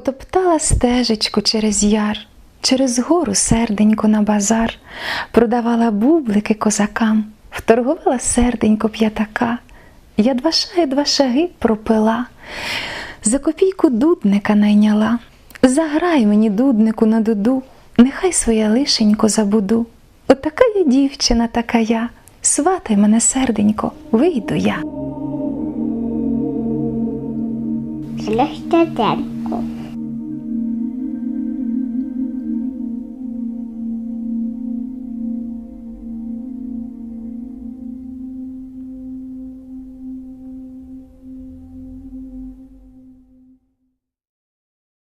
Утоптала стежечку через яр, через гору серденько на базар, продавала бублики козакам, вторгувала серденько п'ятака. Я два шаги, два шаги пропила, за копійку дудника найняла. Заграй мені, дуднику, на дуду, нехай своє лишенько забуду. Отака я дівчина, така я, сватай мене, серденько, вийду я. Слухайте день.